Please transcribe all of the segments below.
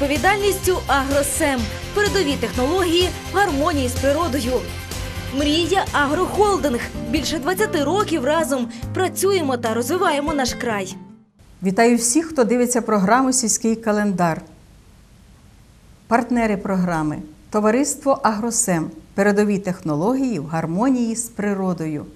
відповідальністю Агросем. Передові технології гармонії з природою. Мрія Агрохолдинг. Більше 20 років разом працюємо та розвиваємо наш край. Вітаю всіх, хто дивиться програму Сільський календар. Партнери програми Товариство Агросем. Передові технології в гармонії з природою.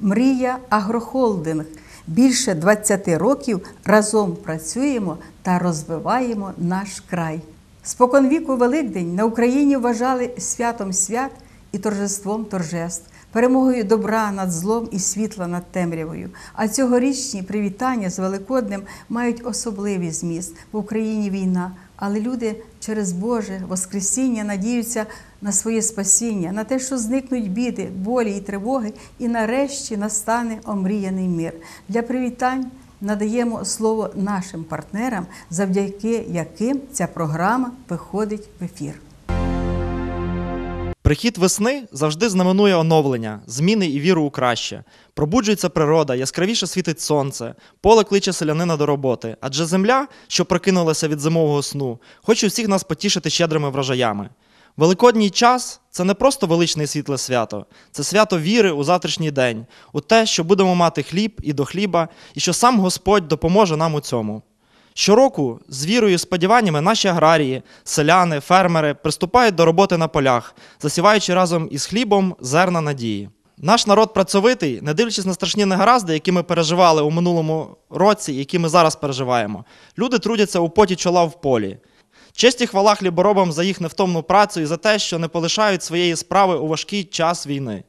Мрія Агрохолдинг. Більше 20 років разом працюємо та розвиваємо наш край. Споконвіку Великдень на Україні вважали святом свят і торжеством торжеств, перемогою добра над злом і світла над темрявою. А цьогорічні привітання з Великоднем мають особливий зміст. В Україні війна, але люди через Боже Воскресіння надіються на своє спасіння, на те, що зникнуть біди, болі і тривоги, і нарешті настане омріяний мир. Для привітань надаємо слово нашим партнерам, завдяки яким ця програма виходить в ефір. Прихід весни завжди знаменує оновлення, зміни і віру у краще. Пробуджується природа, яскравіше світить сонце, поле кличе селянина до роботи. Адже земля, що прокинулася від зимового сну, хоче всіх нас потішити щедрими врожаями. Великодній час це не просто величне світле свято, це свято віри у завтрашній день, у те, що будемо мати хліб і до хліба, і що сам Господь допоможе нам у цьому. Щороку з вірою і сподіваннями наші аграрії, селяни, фермери приступають до роботи на полях, засіваючи разом із хлібом зерна надії. Наш народ працьовитий, не дивлячись на страшні негаразди, які ми переживали у минулому році, які ми зараз переживаємо. Люди трудяться у поті чола в полі. Честь і хвала хліборобам за їх невтомну працю і за те, що не полишають своєї справи у важкий час війни.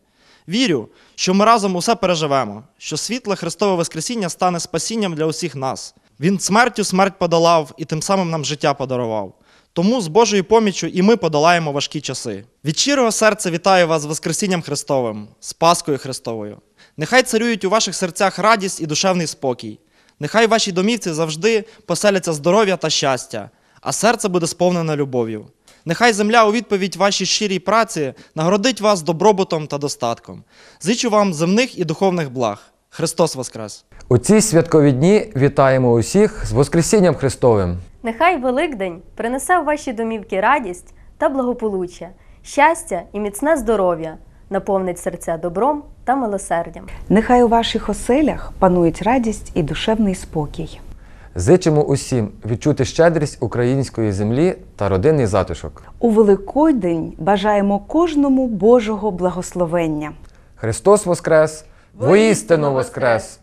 Вірю, що ми разом усе переживемо, що світле Христове Воскресіння стане спасінням для усіх нас. Він смертю смерть подолав і тим самим нам життя подарував. Тому з Божою поміччю і ми подолаємо важкі часи. Від щирого серця вітаю вас з Воскресінням Христовим, з Паскою Христовою. Нехай царюють у ваших серцях радість і душевний спокій. Нехай в вашій домівці завжди поселяться здоров'я та щастя, а серце буде сповнене любов'ю. Нехай земля у відповідь вашій щирій праці нагородить вас добробутом та достатком. Зичу вам земних і духовних благ. Христос Воскрес! У ці святкові дні вітаємо усіх з Воскресінням Христовим! Нехай Великдень принесе в ваші домівки радість та благополуччя, щастя і міцне здоров'я, наповнить серця добром та милосердям. Нехай у ваших оселях панують радість і душевний спокій. Зичимо усім відчути щедрість української землі та родинний затишок. У Великодень бажаємо кожному Божого благословення. Христос Воскрес! Воістину Воскрес!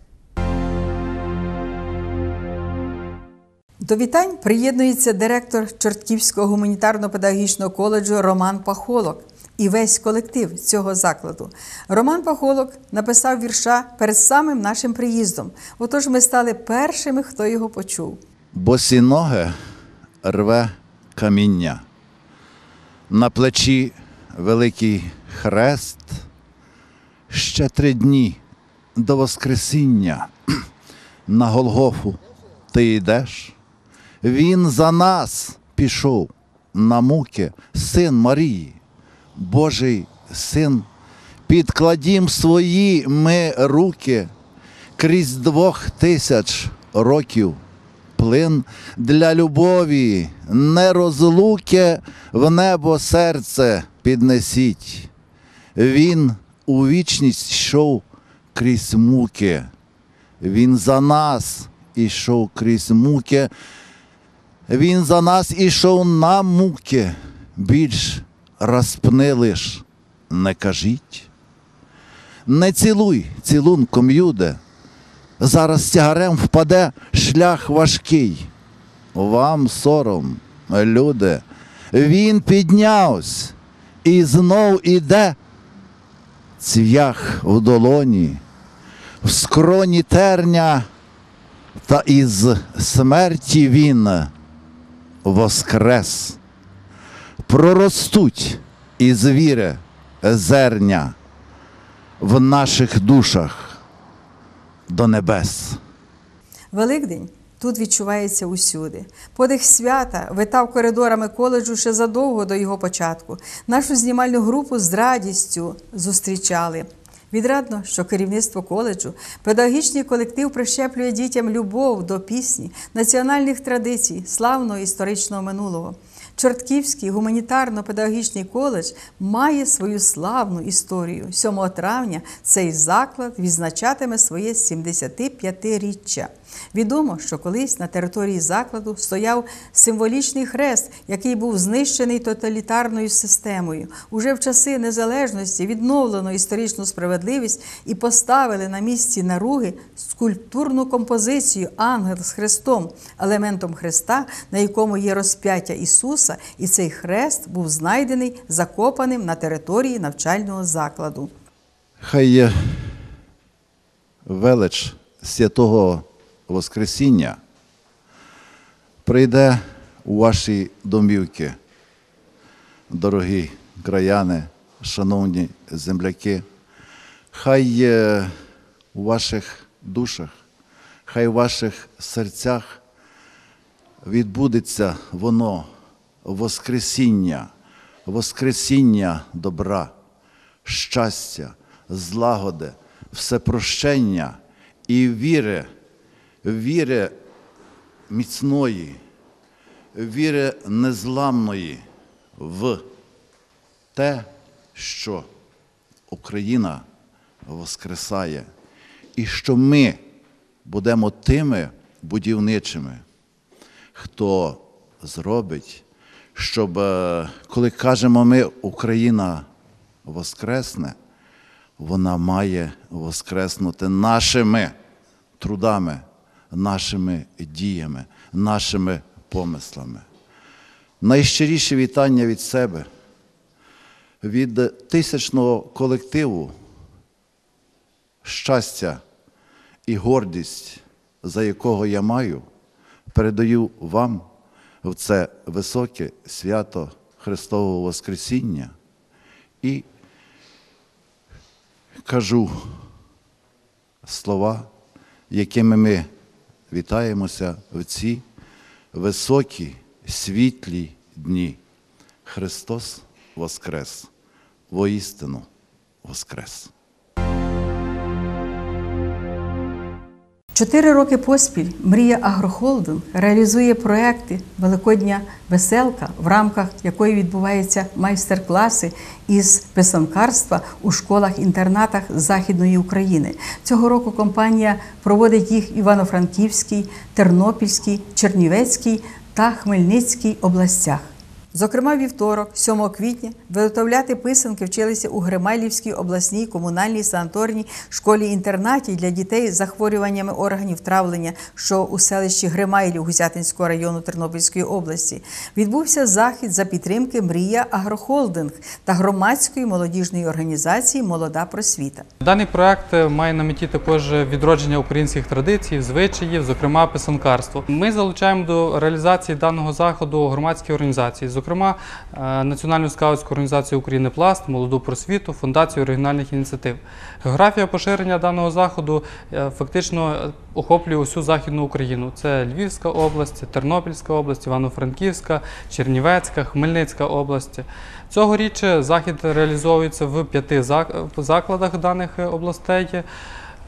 До вітань приєднується директор Чортківського гуманітарно-педагогічного коледжу Роман Пахолок і весь колектив цього закладу. Роман Пахолок написав вірша перед самим нашим приїздом. Отож ми стали першими, хто його почув. Босі ноги рве каміння. На плечі великий хрест. Ще три дні до Воскресіння на Голгофу ти йдеш. Він за нас пішов на муки, син Марії, Божий син. Підкладім свої ми руки крізь двох тисяч років. Плин для любові, не розлуки в небо серце піднесіть. Він у вічність йшов крізь муки. Він за нас ішов крізь муки. Він за нас ішов на муки. Більш розпни лиш, не кажіть. Не цілуй цілунком юде. Зараз тягарем впаде шлях важкий. Вам сором, люди. Він піднявся і знов іде. Цвях в долоні, в скроні терня, та із смерті він воскрес. Проростуть із віри зерня в наших душах до небес. Великдень тут відчувається усюди. Подих свята витав коридорами коледжу ще задовго до його початку. Нашу знімальну групу з радістю зустрічали. Відрадно, що керівництво коледжу, педагогічний колектив прищеплює дітям любов до пісні, національних традицій, славного історичного минулого. Чортківський гуманітарно-педагогічний коледж має свою славну історію. 7 травня цей заклад відзначатиме своє 75-річчя. Відомо, що колись на території закладу стояв символічний хрест, який був знищений тоталітарною системою. Уже в часи незалежності відновлено історичну справедливість і поставили на місці наруги скульптурну композицію Ангел з хрестом, елементом хреста, на якому є розп'яття Ісуса, і цей хрест був знайдений закопаним на території навчального закладу. Хай є велич святого Воскресіння прийде у ваші домівки, дорогі краяни, шановні земляки. Хай у ваших душах, хай у ваших серцях відбудеться воно, Воскресіння, Воскресіння добра, щастя, злагоди, всепрощення і віри, віри міцної, віри незламної в те, що Україна воскресає, і що ми будемо тими будівничими, хто зробить, щоб е, коли кажемо ми Україна воскресне, вона має воскреснути нашими трудами, нашими діями, нашими помислами. Найщиріші вітання від себе, від тисячного колективу, щастя і гордість, за якого я маю, передаю вам в це високе свято Христового Воскресіння і кажу слова, якими ми вітаємося в ці високі, світлі дні. Христос Воскрес, воістину Воскрес. Чотири роки поспіль Мрія Агрохолдинг реалізує проекти Великодня Веселка, в рамках якої відбуваються майстер-класи із писанкарства у школах-інтернатах Західної України. Цього року компанія проводить їх Івано-Франківській, Тернопільській, Чернівецькій та Хмельницькій областях. Зокрема, вівторок, 7 квітня, виготовляти писанки вчилися у Гримайлівській обласній комунальній санаторній школі-інтернаті для дітей з захворюваннями органів травлення, що у селищі Гримайлів Гусятинського району Тернопільської області. Відбувся захід за підтримки Мрія Агрохолдинг та громадської молодіжної організації Молода просвіта. Даний проект е, має на меті також відродження українських традицій, звичаїв, зокрема писанкарство. Ми залучаємо до реалізації даного заходу громадські організації, зокрема е, Національну скаутську організацію України Пласт, молоду просвіту, фундацію регіональних ініціатив. Географія поширення даного заходу е, фактично е, охоплює усю західну Україну. Це Львівська область, Тернопільська область, Івано-Франківська, Чернівецька, Хмельницька області. Цьогоріч захід реалізовується в п'яти закладах даних областей.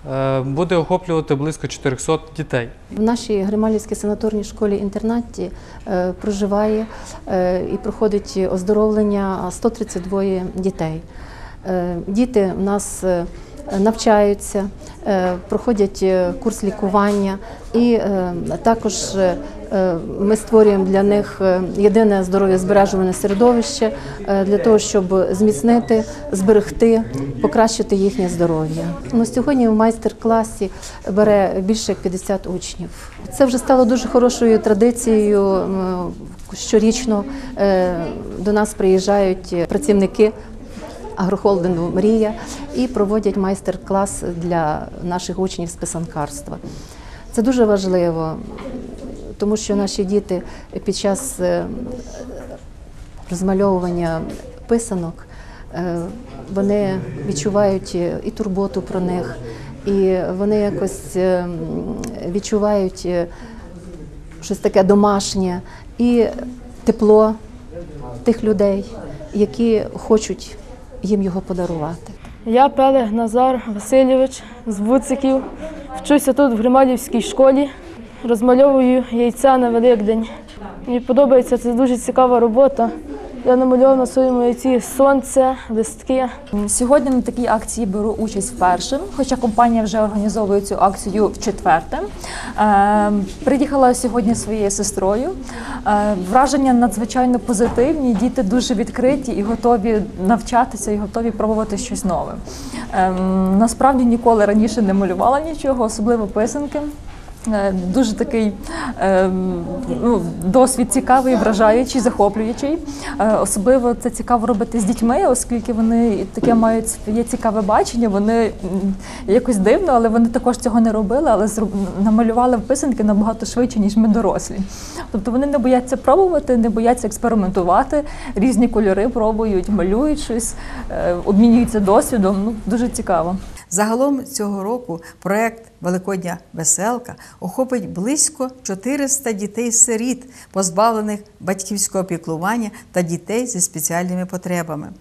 Е, Буде охоплювати близько 400 дітей. В нашій Грималівській санаторній школі-інтернаті е, проживає е, і проходить оздоровлення 132 дітей. Діти в нас навчаються, проходять курс лікування, і також ми створюємо для них е, єдине здоров'я збережуване середовище е, для того, щоб зміцнити, зберегти, покращити їхнє здоров'я. Ну, сьогодні в майстер-класі бере більше як 50 учнів. Це вже стало дуже хорошою традицією. Щорічно е, до нас приїжджають працівники агрохолдингу Мрія і проводять майстер-клас для наших учнів з писанкарства. Це дуже важливо, тому що наші діти під час е, розмальовування писанок е, вони відчувають і турботу про них, і вони якось е, відчувають е, щось таке домашнє і тепло тих людей, які хочуть їм його подарувати. Я Пелег Назар Васильович з Буциків. Вчуся тут в Грималівській школі. Розмальовую яйця на Великдень. Мені подобається, це дуже цікава робота. Я намальовував на своєму яйці сонце, листки. Сьогодні на такій акції беру участь вперше, хоча компанія вже організовує цю акцію вчетверте. Е, Приїхала сьогодні своєю сестрою. Е, Враження надзвичайно позитивні. Діти дуже відкриті і готові навчатися, і готові пробувати щось нове. Е, Насправді ніколи раніше не малювала нічого, особливо писанки. Е, Дуже такий е, ну, досвід цікавий, вражаючий, захоплюючий. Е, Особливо це цікаво робити з дітьми, оскільки вони таке мають своє цікаве бачення. Вони якось дивно, але вони також цього не робили, але намалювали писанки набагато швидше, ніж ми дорослі. Тобто вони не бояться пробувати, не бояться експериментувати, різні кольори пробують, малюють щось, е, обмінюються досвідом. Ну, дуже цікаво. Загалом цього року проект Великодня веселка охопить близько 400 дітей-сиріт, позбавлених батьківського піклування та дітей зі спеціальними потребами.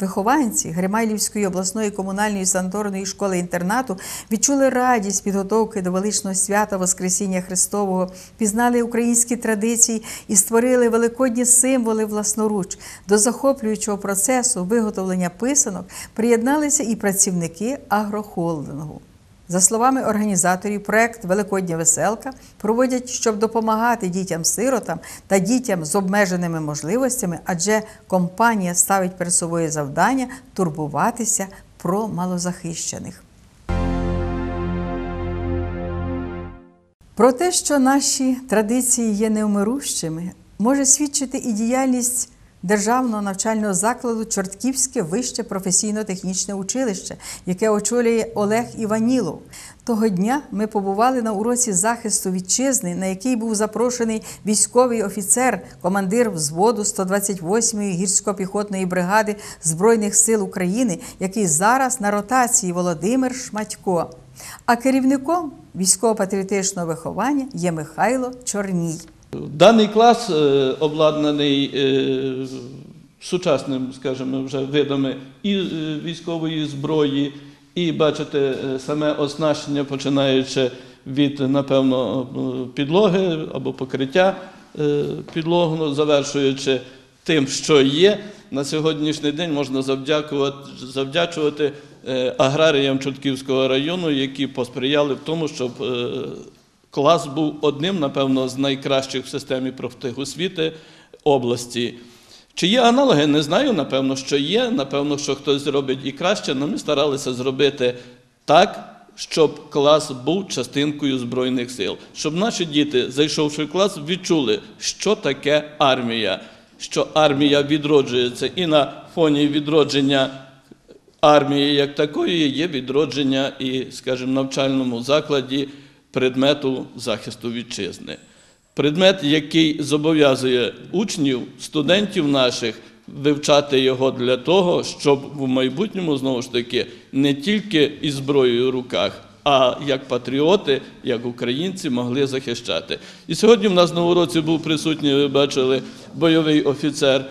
Вихованці Гримайлівської обласної комунальної санаторної школи інтернату відчули радість підготовки до величного свята Воскресіння Христового, пізнали українські традиції і створили великодні символи власноруч. До захоплюючого процесу виготовлення писанок приєдналися і працівники агрохолдингу. За словами організаторів, проект Великодня веселка проводять, щоб допомагати дітям-сиротам та дітям з обмеженими можливостями, адже компанія ставить перед собою завдання турбуватися про малозахищених. Про те, що наші традиції є неумирущими, може свідчити і діяльність державного навчального закладу Чортківське вище професійно-технічне училище, яке очолює Олег Іванілов. Того дня ми побували на уроці захисту вітчизни, на який був запрошений військовий офіцер, командир взводу 128-ї гірсько-піхотної бригади Збройних сил України, який зараз на ротації Володимир Шматько. А керівником військово-патріотичного виховання є Михайло Чорній. Даний клас е, обладнаний е, сучасним, скажімо, вже видами і е, військової зброї, і бачите, саме оснащення, починаючи від, напевно, підлоги або покриття підлогу, завершуючи тим, що є. На сьогоднішній день можна завдячувати аграріям Чортківського району, які посприяли в тому, щоб клас був одним, напевно, з найкращих в системі профтехосвіти області. Чи є аналоги? Не знаю. Напевно, що є. Напевно, що хтось зробить і краще, але ми старалися зробити так, щоб клас був частинкою Збройних сил. Щоб наші діти, зайшовши в клас, відчули, що таке армія, що армія відроджується і на фоні відродження армії як такої є відродження і, скажімо, навчальному закладі предмету захисту вітчизни. Предмет, який зобов'язує учнів, студентів наших вивчати його для того, щоб в майбутньому знову ж таки не тільки із зброєю в руках, а як патріоти, як українці могли захищати. І сьогодні в нас на уроці був присутній, ви бачили, бойовий офіцер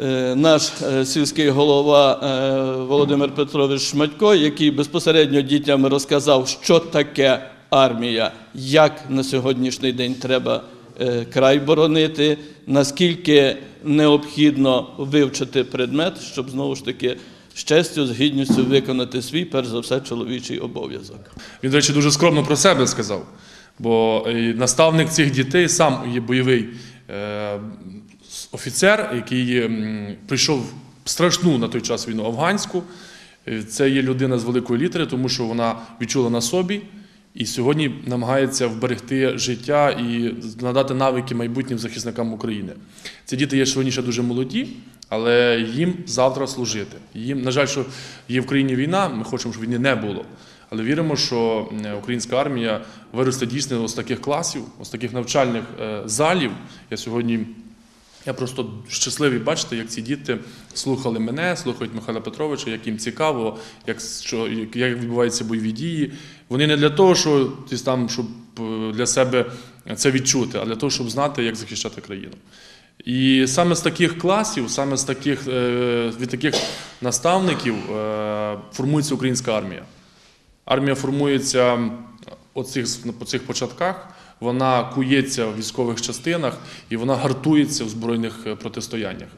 Е, наш е, сільський голова е, Володимир Петрович Шматько, який безпосередньо дітям розказав, що таке армія, як на сьогоднішній день треба е, край боронити, наскільки необхідно вивчити предмет, щоб знову ж таки з честю, з гідністю виконати свій, перш за все, чоловічий обов'язок. Він, до речі, дуже скромно про себе сказав. Бо наставник цих дітей сам є бойовий е, офіцер, який прийшов страшну на той час війну афганську. Е, Це є людина з великої літери, тому що вона відчула на собі і сьогодні намагається вберегти життя і надати навики майбутнім захисникам України. Ці діти є сьогодні ще дуже молоді, але їм завтра служити. Їм, на жаль, що є в країні війна, ми хочемо, щоб війни не було. Але віримо, що українська армія виросте дійсно з таких класів, з таких навчальних е, залів. Я сьогодні я просто щасливий бачити, як ці діти слухали мене, слухають Михайла Петровича, як їм цікаво, як, що, як, відбуваються бойові дії. Вони не для того, що там, щоб е, для себе це відчути, а для того, щоб знати, як захищати країну. І саме з таких класів, саме з таких, е, від таких наставників е, формується українська армія. Армія формується по цих початках, вона кується в військових частинах і вона гартується в збройних е, протистояннях.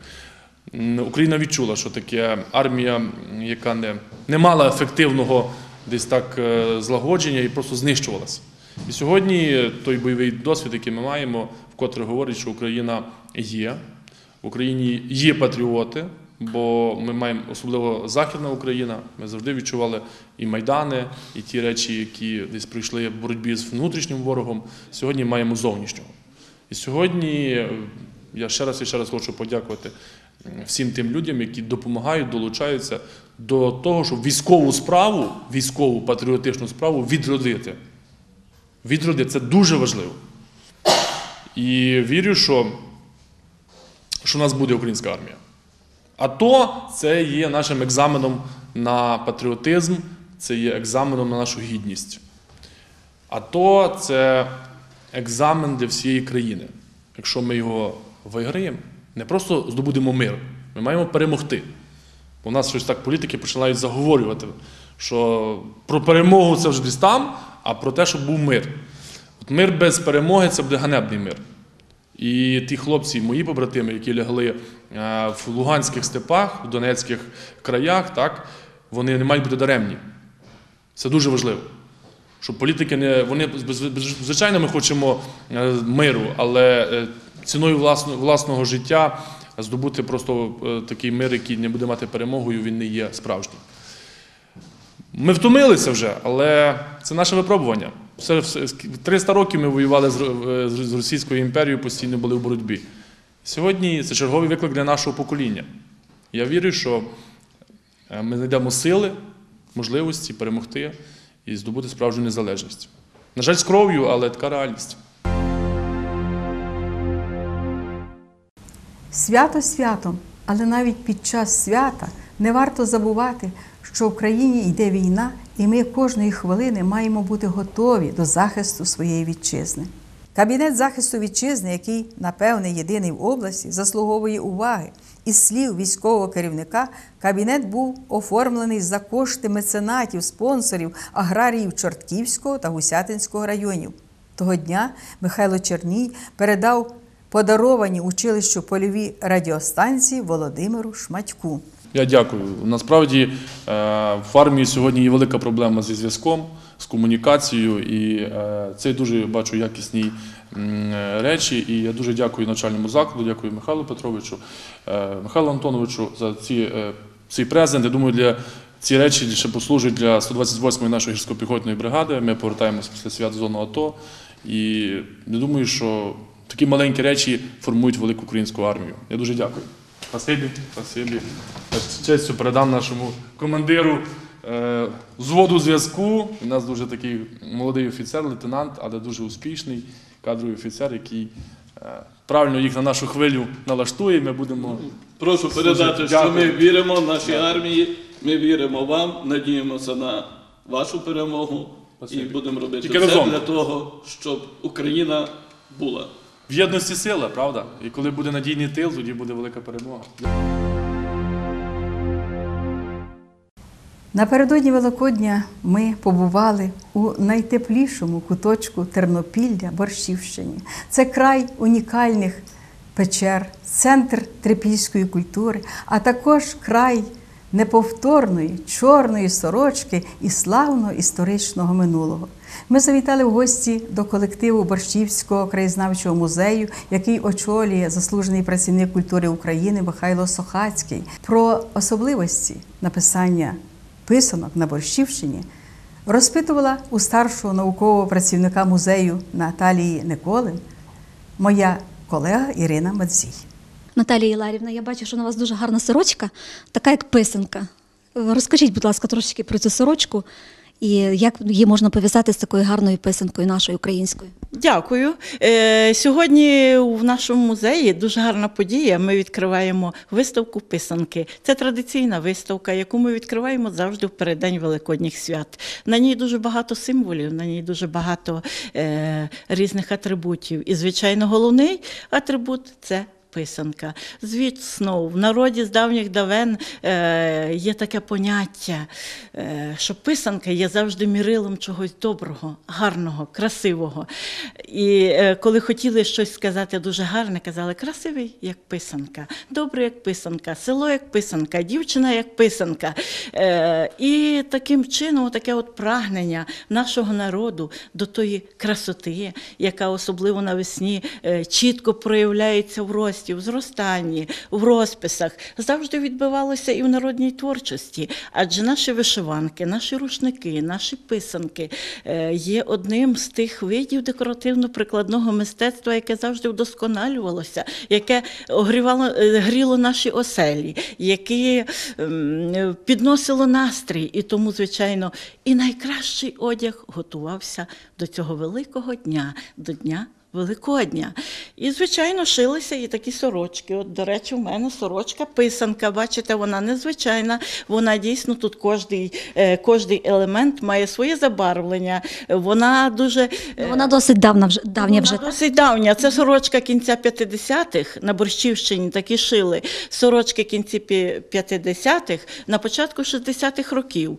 Україна відчула, що таке армія, яка не, не мала ефективного десь так е, злагодження і просто знищувалася. І сьогодні той бойовий досвід, який ми маємо, вкотре говорить, що Україна є. В Україні є патріоти, бо ми маємо особливо Західна Україна. Ми завжди відчували і майдани, і ті речі, які десь прийшли в боротьбі з внутрішнім ворогом. Сьогодні маємо зовнішнього. І сьогодні я ще раз і ще раз хочу подякувати всім тим людям, які допомагають, долучаються до того, щоб військову справу, військову патріотичну справу відродити. Відродити це дуже важливо. І вірю, що, що у нас буде українська армія. А то це є нашим екзаменом на патріотизм, це є екзаменом на нашу гідність. А то це екзамен для всієї країни. Якщо ми його виграємо, не просто здобудемо мир, ми маємо перемогти. В нас щось так політики починають заговорювати, що про перемогу це вже десь там, а про те, щоб був мир. От мир без перемоги це буде ганебний мир. І ті хлопці, мої побратими, які лягли е, в Луганських степах, в Донецьких краях, так, вони не мають бути даремні. Це дуже важливо. Щоб політики не. Вони, звичайно, ми хочемо е, миру, але е, ціною власного, життя здобути просто такий мир, який не буде мати перемогою, він не є справжнім. Ми втомилися вже, але це наше випробування. Все, все, 300 років ми воювали з, з з Російською імперією, постійно були в боротьбі. Сьогодні це черговий виклик для нашого покоління. Я вірю, що е, ми знайдемо сили, можливості перемогти і здобути справжню незалежність. На жаль, з кров'ю, але така реальність. Свято святом, але навіть під час свята не варто забувати, що в країні йде війна, і ми кожної хвилини маємо бути готові до захисту своєї вітчизни. Кабінет захисту вітчизни, який, напевне, єдиний в області, заслуговує уваги. Із слів військового керівника, кабінет був оформлений за кошти меценатів, спонсорів, аграріїв Чортківського та Гусятинського районів. Того дня Михайло Черній передав подаровані училищу польові радіостанції Володимиру Шматьку. Я дякую. Насправді е, в армії сьогодні є велика проблема зі зв'язком, з комунікацією, і е, це дуже бачу якісні речі. І я дуже дякую начальному закладу, дякую Михайлу Петровичу, е, Михайлу Антоновичу за ці, цей презент. Я думаю, для ці речі ще послужать для 128-ї нашої гірсько-піхотної бригади. Ми повертаємося після свят зону АТО. І я думаю, що такі маленькі речі формують велику українську армію. Я дуже дякую. Спасибі, спасибі. З честю передам нашому командиру е, взводу зв'язку. У нас дуже такий молодий офіцер, лейтенант, але дуже успішний кадровий офіцер, який е, правильно їх на нашу хвилю налаштує. Ми будемо Прошу передати, що ми віримо нашій армії, ми віримо вам, надіємося на вашу перемогу і будемо робити Тільки все разом. для того, щоб Україна була. В єдності сила, правда? І коли буде надійний тил, тоді буде велика перемога. Напередодні Великодня ми побували у найтеплішому куточку Тернопілля, Борщівщині. Це край унікальних печер, центр трипільської культури, а також край неповторної чорної сорочки і славного історичного минулого. Ми завітали в гості до колективу Борщівського краєзнавчого музею, який очолює заслужений працівник культури України Михайло Сохацький. Про особливості написання писанок на Борщівщині розпитувала у старшого наукового працівника музею Наталії Николин моя колега Ірина Мадзій. Наталія Іларівна, я бачу, що на вас дуже гарна сорочка, така як писанка. Розкажіть, будь ласка, трошечки про цю сорочку і як її можна пов'язати з такою гарною писанкою нашою українською. Дякую. Е, сьогодні в нашому музеї дуже гарна подія. Ми відкриваємо виставку писанки. Це традиційна виставка, яку ми відкриваємо завжди в переддень Великодніх свят. На ній дуже багато символів, на ній дуже багато е, різних атрибутів. І, звичайно, головний атрибут це писанка. Звісно, в народі з давніх давен е, є таке поняття, е, що писанка є завжди мірилом чогось доброго, гарного, красивого. І е, коли хотіли щось сказати дуже гарне, казали красивий, як писанка, добрий, як писанка, село як писанка, дівчина як писанка. Е, і таким чином, таке от прагнення нашого народу до тої красоти, яка особливо навесні е, чітко проявляється в рості, в зростанні, в розписах, завжди відбивалося і в народній творчості. Адже наші вишиванки, наші рушники, наші писанки е, є одним з тих видів декоративно-прикладного мистецтва, яке завжди вдосконалювалося, яке огрівало, е, гріло наші оселі, яке ем, підносило настрій. І тому, звичайно, і найкращий одяг готувався до цього великого дня, до Дня Великодня. І, звичайно, шилися і такі сорочки. От, до речі, у мене сорочка писанка. Бачите, вона незвичайна. Вона дійсно тут кожний, е, кожний елемент має своє забарвлення. Вона дуже. е, Вона досить давна вже давня вже. вона досить давня. Це сорочка кінця 50-х. На Борщівщині такі шили. Сорочки кінці 50-х, на початку 60-х років.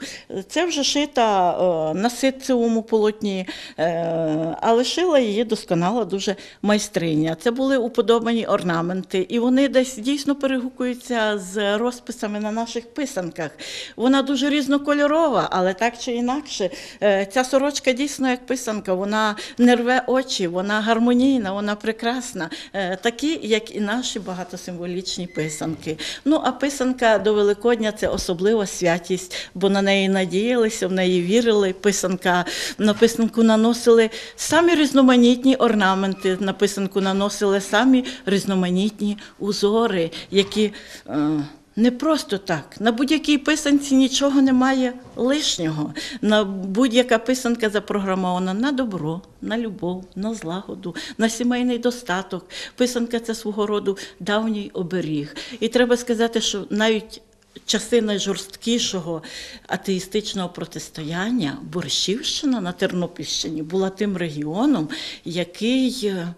Це вже шита е, на ситцевому полотні, е, але шила її досконало дуже майстриня. Це були уподобані орнаменти, і вони десь дійсно перегукуються з розписами на наших писанках. Вона дуже різнокольорова, але так чи інакше, е, ця сорочка дійсно як писанка, вона не рве очі, вона гармонійна, вона прекрасна, е, такі, як і наші багатосимволічні писанки. Ну, а писанка до Великодня це особлива святість, бо на неї надіялися, в неї вірили. Писанка на писанку наносили самі різноманітні орнаменти, на писанку наносили самі різноманітні узори, які. е, не просто так. На будь-якій писанці нічого немає лишнього. На будь-яка писанка запрограмована на добро, на любов, на злагоду, на сімейний достаток. Писанка це свого роду давній оберіг. І треба сказати, що навіть часи найжорсткішого атеїстичного протистояння Борщівщина на Тернопільщині була тим регіоном, який. е,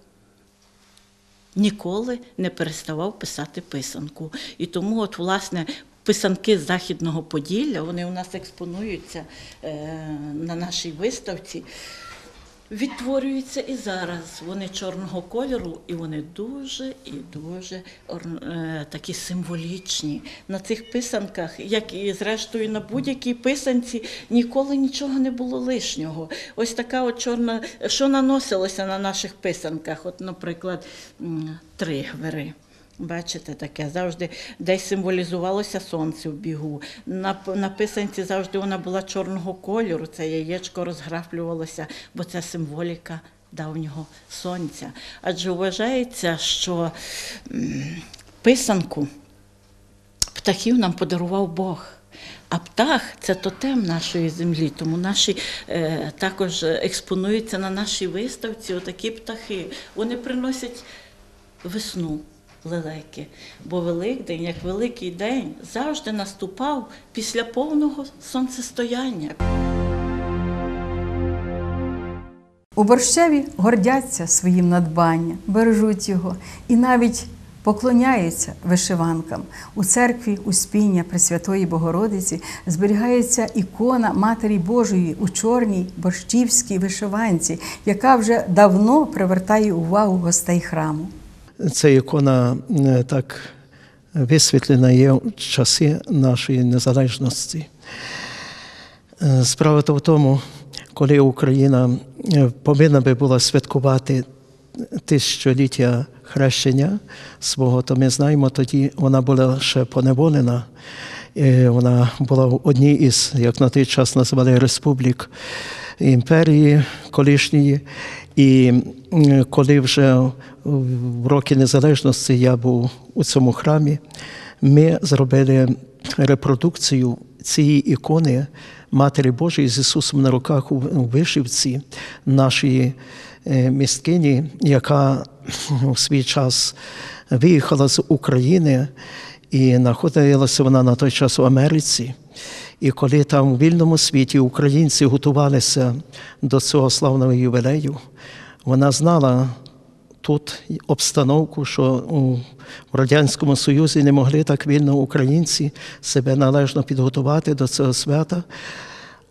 ніколи не переставав писати писанку. І тому, от, власне, писанки Західного Поділля, вони у нас експонуються е, на нашій виставці. Відтворюються і зараз. Вони чорного кольору, і вони дуже і дуже е, такі символічні. На цих писанках, як і зрештою на будь-якій писанці, ніколи нічого не було лишнього. Ось така от чорна, що наносилося на наших писанках, от, наприклад, тригвери. Бачите, таке завжди десь символізувалося сонце в бігу. На, на писанці завжди вона була чорного кольору, це яєчко розграфлювалося, бо це символіка давнього сонця. Адже вважається, що писанку птахів нам подарував Бог. А птах це тотем нашої землі, тому наші е, також експонуються на нашій виставці отакі птахи. Вони приносять весну, лелеки. Бо Великдень, як великий день, завжди наступав після повного сонцестояння. У Борщеві гордяться своїм надбанням, бережуть його і навіть поклоняються вишиванкам. У церкві Успіння Пресвятої Богородиці зберігається ікона Матері Божої у чорній борщівській вишиванці, яка вже давно привертає увагу гостей храму. Ця ікона е, так висвітлена є в часи нашої незалежності. Е, Справа то в тому, коли Україна е, повинна би була святкувати тисячоліття хрещення свого, то ми знаємо, тоді вона була ще поневолена. Е, Вона була в одній із, як на той час називали республік імперії колишньої. І коли вже в роки незалежності я був у цьому храмі, ми зробили репродукцію цієї ікони Матері Божої з Ісусом на руках у вишивці нашої е, місткині, яка у свій час виїхала з України і знаходилася вона на той час у Америці. І коли там у вільному світі українці готувалися до цього славного ювілею, вона знала тут обстановку, що у Радянському Союзі не могли так вільно українці себе належно підготувати до цього свята.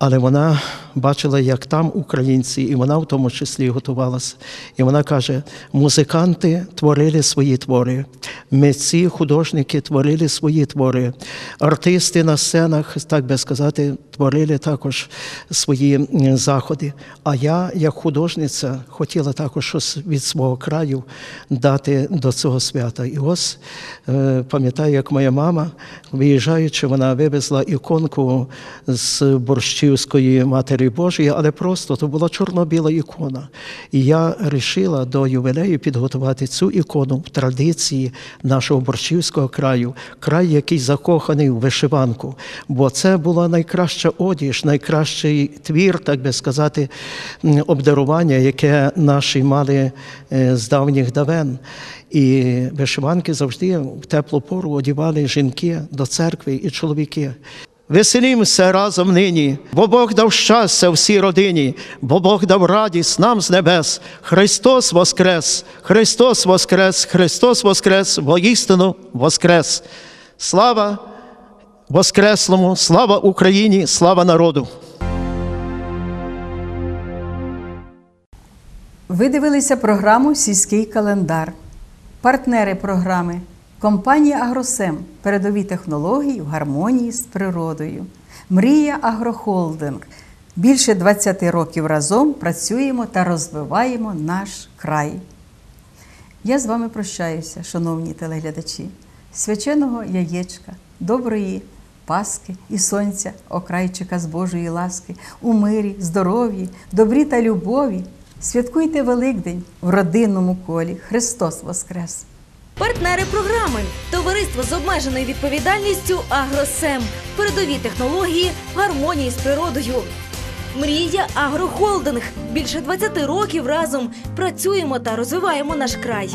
Але вона бачила, як там українці, і вона в тому числі готувалася. І вона каже: музиканти творили свої твори, митці, художники творили свої твори, артисти на сценах, так би сказати, творили також свої заходи. А я, як художниця, хотіла також щось від свого краю дати до цього свята. І ось е, пам'ятаю, як моя мама, виїжджаючи, вона вивезла іконку з Борщівської Матері Божої, але просто то була чорно-біла ікона. І я вирішила до ювілею підготувати цю ікону в традиції нашого борщівського краю, край, який закоханий в вишиванку. Бо це була найкраща одіж, найкращий твір, так би сказати, обдарування, яке наші мали е, з давніх давен. І вишиванки завжди в теплу пору одівали жінки до церкви і чоловіки. Веселімося разом нині, бо Бог дав щастя всій родині, бо Бог дав радість нам з небес. Христос воскрес, Христос воскрес, Христос воскрес, воістину воскрес. Слава Воскреслому, слава Україні, слава народу! Ви дивилися програму Сільський календар. Партнери програми компанія Агросем. Передові технології в гармонії з природою. Мрія Агрохолдинг. Більше 20 років разом працюємо та розвиваємо наш край. Я з вами прощаюся, шановні телеглядачі. Свяченого яєчка, доброї Паски і сонця, окрайчика з Божої ласки, у мирі, здоров'ї, добрі та любові. Святкуйте Великдень в родинному колі. Христос Воскрес! Партнери програми Товариство з обмеженою відповідальністю Агросем. Передові технології гармонії з природою. Мрія Агрохолдинг. Більше 20 років разом працюємо та розвиваємо наш край.